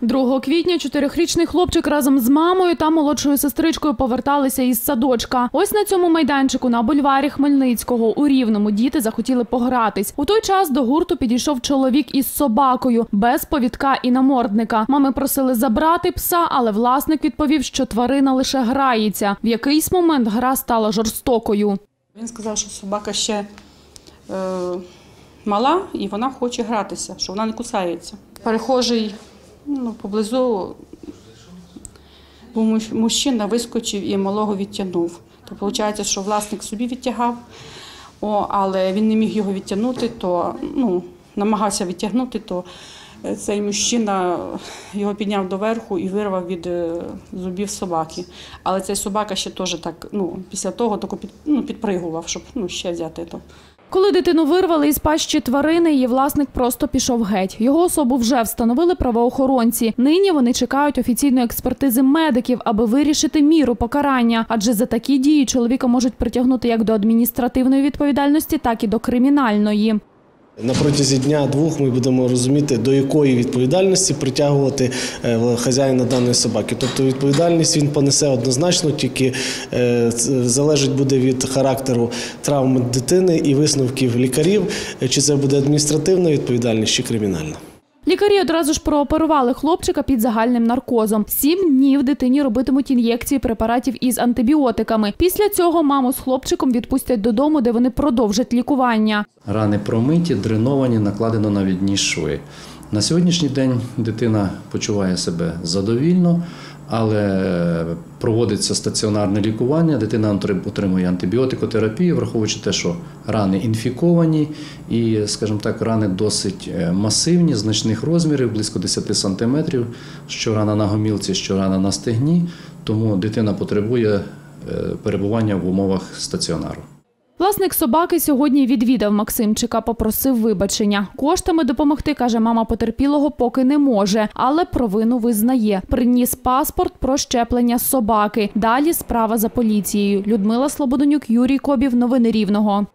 2 квітня чотирьохрічний хлопчик разом з мамою та молодшою сестричкою поверталися із садочка. Ось на цьому майданчику на бульварі Хмельницького у Рівному діти захотіли погратись. У той час до гурту підійшов чоловік із собакою без повідка і намордника. Мами просили забрати пса, але власник відповів, що тварина лише грається. В якийсь момент гра стала жорстокою. Він сказав, що собака ще е, мала і вона хоче гратися, що вона не кусається. Перехожий ну, поблизу був мужчина, вискочив і малого відтягнув. То виходить, що власник собі відтягав, о, але він не міг його відтягнути, то ну, намагався відтягнути, то е, цей мужчина його підняв доверху і вирвав від е, зубів собаки. Але цей собака ще теж так, ну, після того тако під, ну, підпригував, щоб ну, ще взяти то. Коли дитину вирвали із пащі тварини, її власник просто пішов геть. Його особу вже встановили правоохоронці. Нині вони чекають офіційної експертизи медиків, аби вирішити міру покарання. Адже за такі дії чоловіка можуть притягнути як до адміністративної відповідальності, так і до кримінальної. На протязі дня-двох ми будемо розуміти, до якої відповідальності притягувати е, хазяїна даної собаки. Тобто відповідальність він понесе однозначно, тільки е, залежить буде від характеру травм дитини і висновків лікарів, е, чи це буде адміністративна відповідальність чи кримінальна. Лікарі одразу ж прооперували хлопчика під загальним наркозом. Сім днів дитині робитимуть ін'єкції препаратів із антибіотиками. Після цього маму з хлопчиком відпустять додому, де вони продовжать лікування. Рани промиті, дреновані, накладено навідні шви. На сьогоднішній день дитина почуває себе задовільно, але проводиться стаціонарне лікування. Дитина отримує антибіотикотерапію, враховуючи те, що рани інфіковані і, скажімо так, рани досить е, масивні, значних розмірів, близько 10 сантиметрів, що рана на гомілці, що рана на стегні. Тому дитина потребує е, перебування в умовах стаціонару. Власник собаки сьогодні відвідав Максимчика, попросив вибачення. Коштами допомогти, каже мама потерпілого, поки не може, але провину визнає. Приніс паспорт про щеплення собаки. Далі справа за поліцією. Людмила Слободонюк, Юрій Кобів. Новини Рівного.